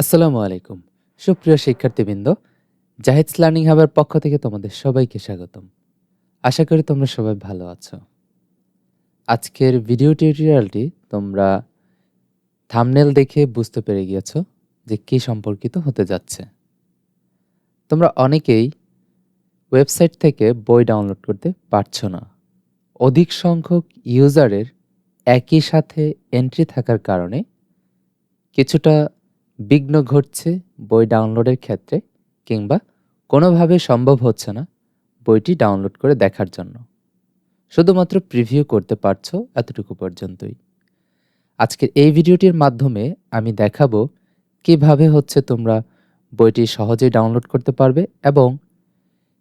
আসসালামু আলাইকুম। সুপ্রিয় শিক্ষার্থীবৃন্দ, জাহিদস লার্নিং হাবের পক্ষ থেকে তোমাদের সবাইকে স্বাগতম। আশা করি তোমরা সবাই ভালো আছো। আজকের ভিডিও টিউটোরিয়ালটি তোমরা থামনেল দেখে বুঝতে পেরে গিয়েছো যে কী সম্পর্কিত হতে যাচ্ছে। তোমরা অনেকেই ওয়েবসাইট থেকে বই ডাউনলোড করতে পারছ না। অধিক সংখ্যক ইউজারের একই সাথে এন্ট্রি থাকার কারণে কিছুটা বিঘ্ন ঘটছে বই ডাউনলোডের ক্ষেত্রে কিংবা কোনোভাবে সম্ভব হচ্ছে না বইটি ডাউনলোড করে দেখার জন্য। শুধুমাত্র প্রিভিউ করতে পারছ এতটুকু পর্যন্তই। আজকের এই ভিডিওটির মাধ্যমে আমি দেখাবো কীভাবে হচ্ছে তোমরা বইটি সহজেই ডাউনলোড করতে পারবে এবং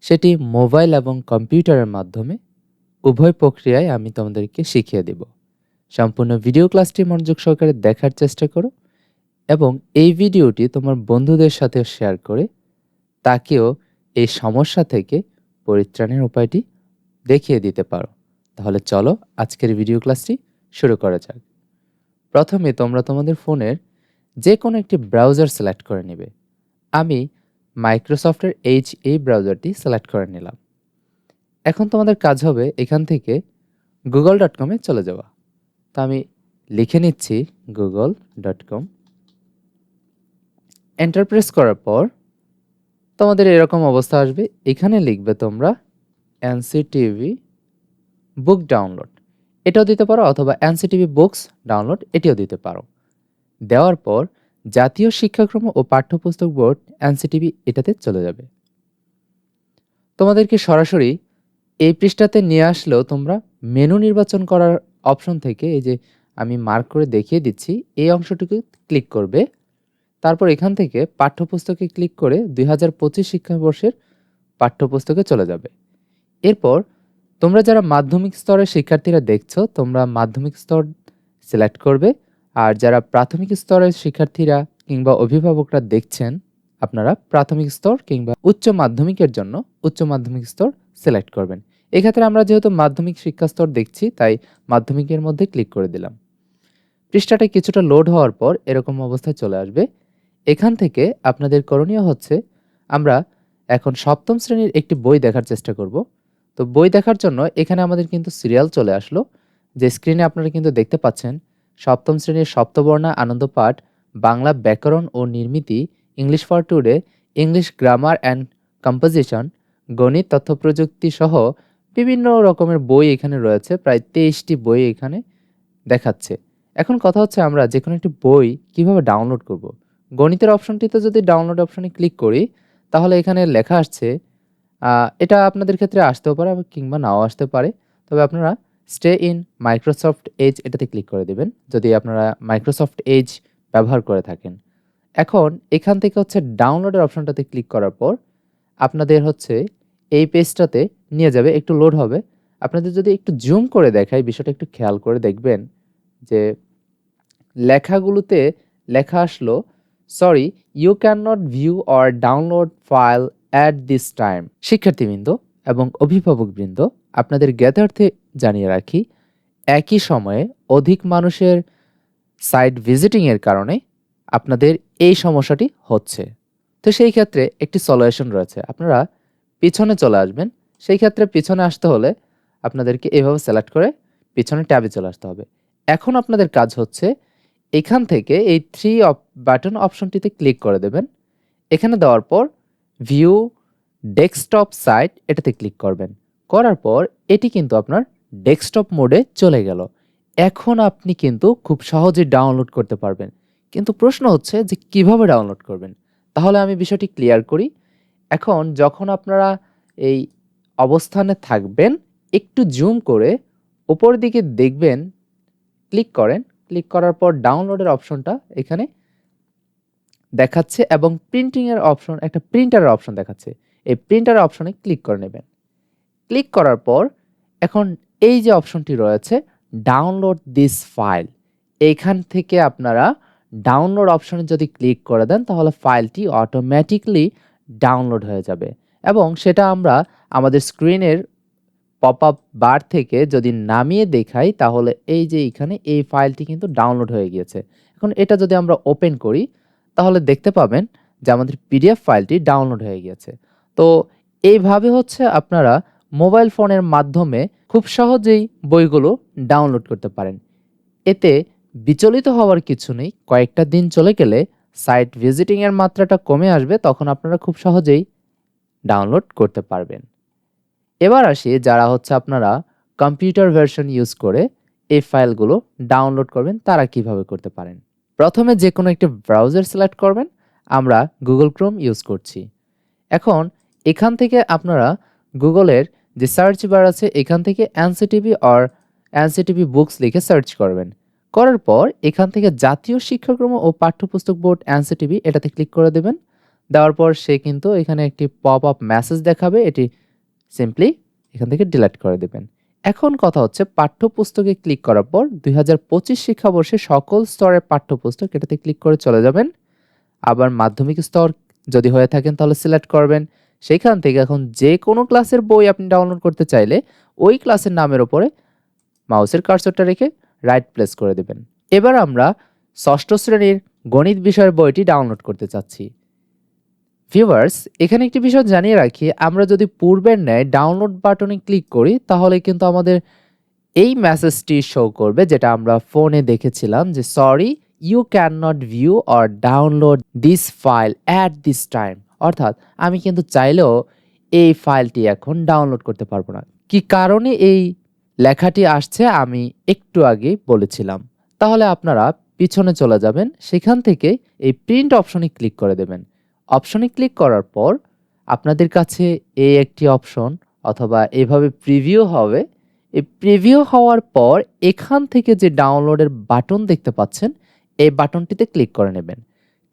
সেটি মোবাইল এবং কম্পিউটারের মাধ্যমে উভয় প্রক্রিয়ায় আমি তোমাদেরকে শিখিয়ে দেব। সম্পূর্ণ ভিডিও ক্লাসটি মনোযোগ সহকারে দেখার চেষ্টা করো। এবং এই ভিডিওটি তোমার বন্ধুদের সাথে শেয়ার করে তাকেও এই সমস্যা থেকে পরিত্রাণের উপায়টি দেখিয়ে দিতে পারো। তাহলে চলো আজকের ভিডিও ক্লাসটি শুরু করা যাক। প্রথমে তোমরা তোমাদের ফোনের যে কোনো একটি ব্রাউজার সিলেক্ট করে নেবে। আমি মাইক্রোসফটের এইচ এই ব্রাউজারটি সিলেক্ট করে নিলাম। এখন তোমাদের কাজ হবে এখান থেকে গুগল ডট কমে চলে যাওয়া। তো আমি লিখে নিচ্ছি Google dot com enter press করার পর তোমাদের এরকম অবস্থা আসবে। এখানে লিখবে তোমরা এনসিটিভি বুক ডাউনলোড এটাও দিতে পারো অথবা এনসিটিভি বুকস ডাউনলোড এটিও দিতে পারো। দেওয়ার পর জাতীয় শিক্ষাক্রম ও পাঠ্যপুস্তক বোর্ড এনসিটিভি এটাতে চলে যাবে। তোমাদেরকে সরাসরি এই পৃষ্ঠাতে নিয়ে আসলেও তোমরা মেনু নির্বাচন করার অপশন থেকে এই যে আমি মার্ক করে দেখিয়ে দিচ্ছি, এই অংশটুকু ক্লিক করবে। তারপর এখান থেকে পাঠ্যপুস্তকে ক্লিক করে দুই হাজার পঁচিশ শিক্ষাবর্ষের পাঠ্যপুস্তকে চলে যাবে। এরপর তোমরা যারা মাধ্যমিক স্তরের শিক্ষার্থীরা দেখছ, তোমরা মাধ্যমিক স্তর সিলেক্ট করবে আর যারা প্রাথমিক স্তরের শিক্ষার্থীরা কিংবা অভিভাবকরা দেখছেন, আপনারা প্রাথমিক স্তর কিংবা উচ্চ মাধ্যমিকের জন্য উচ্চ মাধ্যমিক স্তর সিলেক্ট করবেন। এক্ষেত্রে আমরা যেহেতু মাধ্যমিক শিক্ষা স্তর দেখছি, তাই মাধ্যমিকের মধ্যে ক্লিক করে দিলাম। পৃষ্ঠাটা কিছুটা লোড হওয়ার পর এরকম অবস্থায় চলে আসবে। এখান থেকে আপনাদের করণীয় হচ্ছে, আমরা এখন সপ্তম শ্রেণির একটি বই দেখার চেষ্টা করব তো বই দেখার জন্য এখানে আমাদের কিন্তু সিরিয়াল চলে আসলো, যে স্ক্রিনে আপনারা কিন্তু দেখতে পাচ্ছেন, সপ্তম শ্রেণির সপ্তবর্ণা আনন্দ পাঠ, বাংলা ব্যাকরণ ও নির্মিতি, English for today, English grammar and composition, গণিত তথ্য প্রযুক্তি সহ বিভিন্ন রকমের বই এখানে রয়েছে, প্রায় তেইশটি বই এখানে দেখাচ্ছে এখন কথা হচ্ছে আমরা যে কোনো একটি বই কীভাবে ডাউনলোড করব। গণিতের অপশনটিতে যদি ডাউনলোড অপশনে ক্লিক করি, তাহলে এখানে লেখা আসছে এটা আপনাদের ক্ষেত্রে আসতেও পারে কিংবা নাও আসতে পারে। তবে আপনারা স্টে ইন মাইক্রোসফট এজ এটাতে ক্লিক করে দেবেন, যদি আপনারা মাইক্রোসফট এজ ব্যবহার করে থাকেন। এখন এখান থেকে হচ্ছে ডাউনলোডের অপশনটাতে ক্লিক করার পর, আপনাদের হচ্ছে এই পেজটাতে নিয়ে যাবে, একটু লোড হবে। আপনাদের যদি একটু জুম করে দেখায় বিষয়টা একটু খেয়াল করে দেখবেন যে লেখাগুলোতে লেখা আসলো sorry you can not view or download file at this time শিক্ষার্থীবৃন্দ এবং অভিভাবকবৃন্দ, আপনাদের জ্ঞাতার্থে জানিয়ে রাখি, একই সময়ে অধিক মানুষের সাইট ভিজিটিংয়ের কারণে আপনাদের এই সমস্যাটি হচ্ছে। তো সেই ক্ষেত্রে একটি সলিউশন রয়েছে। আপনারা পিছনে চলে আসবেন। সেই ক্ষেত্রে পিছনে আসতে হলে আপনাদেরকে এভাবে সিলেক্ট করে পিছনে ট্যাবে চলে আসতে হবে। এখন আপনাদের কাজ হচ্ছে এখান থেকে এই থ্রি বাটন অপশনটিতে ক্লিক করে দেবেন। এখানে দেওয়ার পর ভিউ ডেস্কটপ সাইট এটাতে ক্লিক করবেন। করার পর এটি কিন্তু আপনার ডেস্কটপ মোডে চলে গেল। এখন আপনি কিন্তু খুব সহজে ডাউনলোড করতে পারবেন। কিন্তু প্রশ্ন হচ্ছে যে কীভাবে ডাউনলোড করবেন? তাহলে আমি বিষয়টি ক্লিয়ার করি। এখন যখন আপনারা এই অবস্থানে থাকবেন, একটু জুম করে ওপর দিকে দেখবেন ক্লিক করেন। ক্লিক করার পর ডাউনলোডের অপশনটা এখানে দেখাচ্ছে এবং প্রিন্টিংয়ের অপশন একটা প্রিন্টারের অপশন দেখাচ্ছে। এই প্রিন্টারের অপশনে ক্লিক করে নেবেন। ক্লিক করার পর এখন এই যে অপশনটি রয়েছে ডাউনলোড দিস ফাইল এইখান থেকে আপনারা ডাউনলোড অপশনে যদি ক্লিক করে দেন, তাহলে ফাইলটি অটোমেটিকলি ডাউনলোড হয়ে যাবে। এবং সেটা আমরা আমাদের স্ক্রিনের পপ আপ বার থেকে যদি নামিয়ে দেখাই, তাহলে এই যে এখানে এই ফাইলটি কিন্তু ডাউনলোড হয়ে গিয়েছে। এখন এটা যদি আমরা ওপেন করি, তাহলে দেখতে পাবেন যে আমাদের পিডিএফ ফাইলটি ডাউনলোড হয়ে গিয়েছে। তো এইভাবে হচ্ছে আপনারা মোবাইল ফোনের মাধ্যমে খুব সহজেই বইগুলো ডাউনলোড করতে পারেন। এতে বিচলিত হওয়ার কিছু নেই। কয়েকটা দিন চলে গেলে সাইট ভিজিটিংয়ের মাত্রাটা কমে আসবে, তখন আপনারা খুব সহজেই ডাউনলোড করতে পারবেন। এবার আসি যারা হচ্ছে আপনারা কম্পিউটার ভার্সন ইউজ করে এই ফাইলগুলো ডাউনলোড করবেন, তারা কীভাবে করতে পারেন? প্রথমে যে কোনো একটি ব্রাউজার সিলেক্ট করবেন, আমরা গুগল ক্রোম ইউজ করছি। এখন এখান থেকে আপনারা গুগলের যে সার্চ বার আছে, এখান থেকে এনসিটিভি অর এনসিটিভি বুকস লিখে সার্চ করবেন। করার পর এখান থেকে জাতীয় শিক্ষাক্রম ও পাঠ্যপুস্তক বোর্ড এনসিটিভি এটাতে ক্লিক করে দেবেন। দেওয়ার পর সে কিন্তু এখানে একটি পপ আপ মেসেজ দেখাবে, এটি সিম্পলি এখান থেকে ডিলিট করে দেবেন। এখন কথা হচ্ছে পাঠ্যপুস্তকে ক্লিক করার পর দুই হাজার পঁচিশ শিক্ষাবর্ষে সকল স্তরের পাঠ্যপুস্তক এটাতে ক্লিক করে চলে যাবেন। আবার মাধ্যমিক স্তর যদি হয়ে থাকেন তাহলে সিলেক্ট করবেন। সেইখান থেকে এখন যে কোনো ক্লাসের বই আপনি ডাউনলোড করতে চাইলে ওই ক্লাসের নামের ওপরে মাউসের কার্সরটা রেখে রাইট প্লেস করে দেবেন। এবার আমরা ষষ্ঠ শ্রেণির গণিত বিষয়ের বইটি ডাউনলোড করতে চাচ্ছি। ভিউয়ার্স এখানে একটি বিষয় জানিয়ে রাখি, আমরা যদি পূর্বের ন্যায় ডাউনলোড বাটনে ক্লিক করি, তাহলে কিন্তু আমাদের এই মেসেজটি শো করবে, যেটা আমরা ফোনে দেখেছিলাম যে sorry you can not view or download this file at this time অর্থাৎ, আমি কিন্তু চাইলেও এই ফাইলটি এখন ডাউনলোড করতে পারব না। কি কারণে এই লেখাটি আসছে, আমি একটু আগে বলেছিলাম। তাহলে আপনারা পিছনে চলে যাবেন, সেখান থেকে এই প্রিন্ট অপশনে ক্লিক করে দেবেন। অপশনে ক্লিক করার পর আপনাদের কাছে এই একটি অপশন অথবা এভাবে প্রিভিউ হবে। এই প্রিভিউ হওয়ার পর এখান থেকে যে ডাউনলোডের বাটন দেখতে পাচ্ছেন, এই বাটনটিতে ক্লিক করে নেবেন।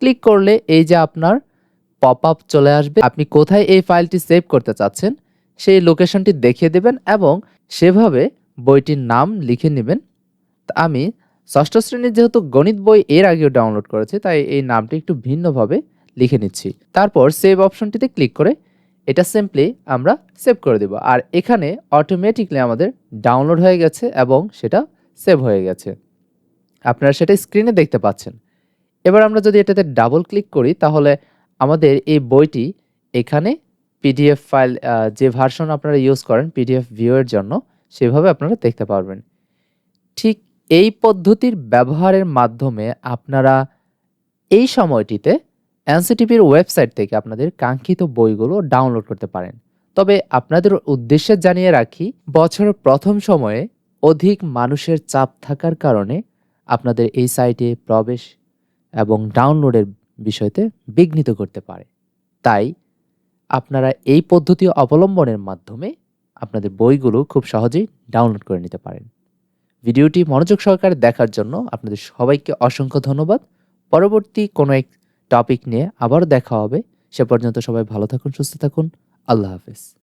ক্লিক করলে এই যে আপনার পপ আপ চলে আসবে। আপনি কোথায় এই ফাইলটি সেভ করতে চাচ্ছেন, সেই লোকেশনটি দেখিয়ে দেবেন এবং সেভাবে বইটির নাম লিখে নেবেন। আমি ষষ্ঠ শ্রেণির যেহেতু গণিত বই এর আগেও ডাউনলোড করেছি, তাই এই নামটি একটু ভিন্নভাবে লিখে নিচ্ছি। তারপর সেভ অপশনটিতে ক্লিক করে এটা সিম্পলি আমরা সেভ করে দেব। আর এখানে অটোমেটিকলি আমাদের ডাউনলোড হয়ে গেছে এবং সেটা সেভ হয়ে গেছে। আপনারা সেটা স্ক্রিনে দেখতে পাচ্ছেন। এবার আমরা যদি এটাতে ডাবল ক্লিক করি, তাহলে আমাদের এই বইটি এখানে পিডিএফ ফাইল যে ভার্সন আপনারা ইউজ করেন পিডিএফ ভিউয়ের জন্য, সেভাবে আপনারা দেখতে পারবেন। ঠিক এই পদ্ধতির ব্যবহারের মাধ্যমে আপনারা এই সময়টিতে এনসিটিভির ওয়েবসাইট থেকে আপনাদের কাঙ্ক্ষিত বইগুলো ডাউনলোড করতে পারেন। তবে আপনাদের উদ্দেশ্যে জানিয়ে রাখি, বছরের প্রথম সময়ে অধিক মানুষের চাপ থাকার কারণে আপনাদের এই সাইটে প্রবেশ এবং ডাউনলোডের বিষয়তে বিঘ্নিত করতে পারে। তাই আপনারা এই পদ্ধতি অবলম্বনের মাধ্যমে আপনাদের বইগুলো খুব সহজেই ডাউনলোড করে নিতে পারেন। ভিডিওটি মনোযোগ সহকারে দেখার জন্য আপনাদের সবাইকে অসংখ্য ধন্যবাদ। পরবর্তী কোনো এক টপিক নিয়ে আবার দেখা হবে। সে পর্যন্ত সবাই ভালো থাকুন সুস্থ থাকুন। আল্লাহ হাফেজ।